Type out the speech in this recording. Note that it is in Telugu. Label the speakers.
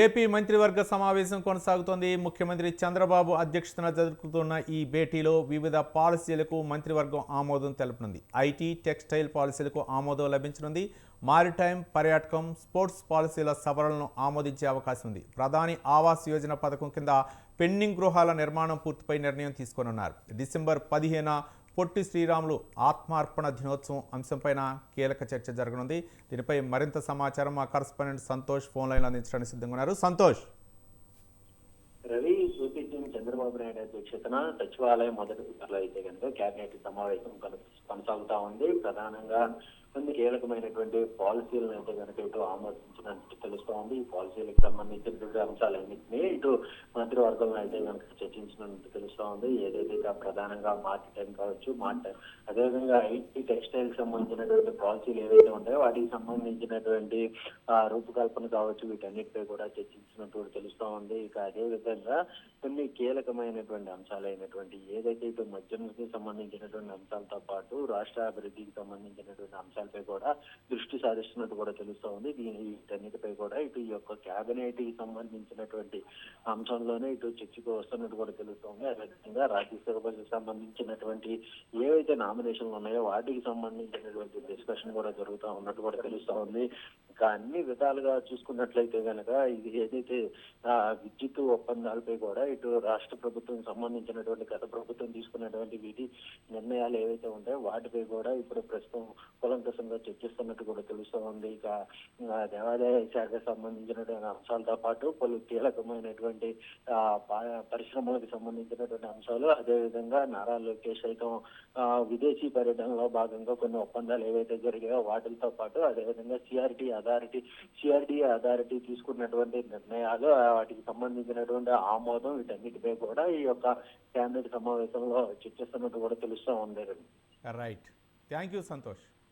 Speaker 1: ఏపీ మంత్రివర్గ సమావేశం కొనసాగుతోంది. ముఖ్యమంత్రి చంద్రబాబు అధ్యక్షతన జరుగుతున్న ఈ భేటీలో వివిధ పాలసీలకు మంత్రివర్గం ఆమోదం తెలపనుంది. ఐటీ టెక్స్టైల్ పాలసీలకు ఆమోదం లభించనుంది. మారిటైమ్ పర్యాటకం స్పోర్ట్స్ పాలసీల సవరణను ఆమోదించే అవకాశం ఉంది. ప్రధాని ఆవాస్ యోజన పథకం కింద పెండింగ్ గృహాల నిర్మాణం పూర్తిపై నిర్ణయం తీసుకోనున్నారు. డిసెంబర్ పదిహేన పొట్టి శ్రీరాములు ఆత్మార్పణ దినోత్సవం అంశంపైన కీలక చర్చ జరగనుంది. దీనిపై మరింత సమాచారం మా కరస్పాండెంట్ సంతోష్ ఫోన్ లైన్ అందించడానికి సిద్ధంగా ఉన్నారు. సంతోష్.
Speaker 2: రవి ఏపీ చంద్రబాబు నాయుడు అధ్యక్షతన సచివాలయం మొదటి అయితే కనుక కేబినెట్ సమావేశం కొనసాగుతా ఉంది. ప్రధానంగా కొన్ని కీలకమైనటువంటి పాలసీలను అయితే కనుక ఇటు ఆమోదించినట్టు తెలుస్తా ఉంది ఈ పాలసీలకు సంబంధించినటువంటి అంశాలన్నింటినీ ఇటు మంత్రివర్గంలో అయితే కనుక చర్చించినట్టు తెలుస్తా ఉంది ఏదైతే ఇక ప్రధానంగా మార్కెటింగ్ కావచ్చు మార్కెట్ అదేవిధంగా ఐటీ టెక్స్టైల్ సంబంధించినటువంటి పాలసీలు ఏవైతే ఉంటాయో వాటికి సంబంధించినటువంటి రూపకల్పన కావచ్చు వీటన్నిటిపై కూడా చర్చించినట్టు కూడా తెలుస్తా ఉంది ఇక అదేవిధంగా కొన్ని కీలకమైనటువంటి అంశాలైనటువంటి ఏదైతే ఇటు మద్యంకి సంబంధించినటువంటి అంశాలతో పాటు రాష్ట్ర అభివృద్ధికి సంబంధించినటువంటి అంశాలు అంశాలపై కూడా దృష్టి సారిస్తున్నట్టు కూడా తెలుస్తా ఉంది. దీని వీటన్నిటిపై కూడా ఇటు ఈ యొక్క కేబినెట్కి సంబంధించినటువంటి అంశంలోనే ఇటు చర్చకు వస్తున్నట్టు కూడా తెలుస్తోంది అదేవిధంగా రాజ్యసభకు సంబంధించినటువంటి ఏవైతే నామినేషన్లు ఉన్నాయో వాటికి సంబంధించినటువంటి డిస్కషన్ కూడా జరుగుతూ ఉన్నట్టు కూడా తెలుస్తా ఉంది. అన్ని విధాలుగా చూసుకున్నట్లయితే కనుక ఇది ఏదైతే ఆ, విద్యుత్ ఒప్పందాలపై కూడా ఇటు రాష్ట్ర ప్రభుత్వం సంబంధించినటువంటి గత ప్రభుత్వం తీసుకున్నటువంటి విధి నిర్ణయాలు ఏవైతే ఉంటాయో వాటిపై కూడా ఇప్పుడు ప్రస్తుతం కులంకసంగా చర్చిస్తున్నట్టు కూడా తెలుస్తూ ఉంది. ఇక దేవాదాయ శాఖకు సంబంధించినటువంటి అంశాలతో పాటు పలు కీలకమైనటువంటి ఆ, పా- పరిశ్రమలకు సంబంధించినటువంటి అంశాలు అదేవిధంగా నారా లోకేష్ సైతం విదేశీ పర్యటనలో భాగంగా కొన్ని ఒప్పందాలు ఏవైతే జరిగాయో వాటితో పాటు అదేవిధంగా సిఆర్టీ అథారిటీ సిఆర్టీ అథారిటీ తీసుకున్నటువంటి నిర్ణయాలు వాటికి సంబంధించినటువంటి ఆమోదం వీటన్నిటిపై కూడా ఈ యొక్క క్యాబినెట్ సమావేశంలో చర్చిస్తున్నట్టు కూడా తెలుస్తూ ఉంది.
Speaker 1: Right thank you Santosh